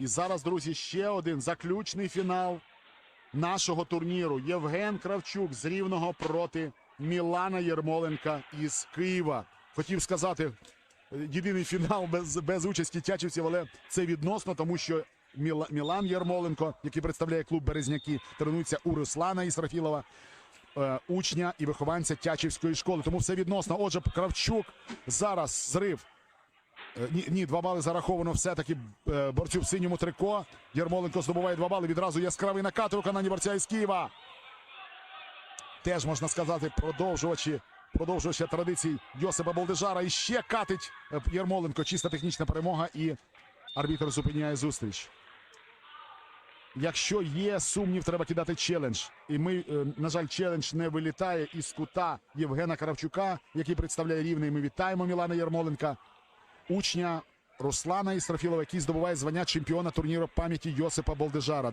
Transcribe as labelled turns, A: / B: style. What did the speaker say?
A: І зараз, друзі, ще один заключний фінал нашого турніру. Євген Кравчук з Рівного проти Мілана Єрмоленка із Києва. Хотів сказати, єдиний фінал без, без участі тячівців, але це відносно, тому що Міла, Мілан Єрмоленко, який представляє клуб Березняки, тренується у Руслана Ісрафілова, е, учня і вихованця Тячівської школи. Тому все відносно. Отже, Кравчук зараз зрив. Е, Ні, ні, два бали зараховано все-таки е, борцю в синьому трико. Єрмоленко здобуває два бали. Відразу яскравий накат у виконанні борця із Києва. Теж можна сказати, продовжувачі, продовжувача традицій Йосипа Болдежара. І ще катить е, Єрмоленко. Чиста технічна перемога. І арбітр зупиняє зустріч. Якщо є сумнів, треба кидати челендж. І ми, на жаль, челендж не вилітає із кута Євгена Кравчука, який представляє рівний. Ми вітаємо Мілана Єрмоленка учня Руслана Істрофілова, який здобуває звання чемпіона турніру пам'яті Йосипа Болдежара.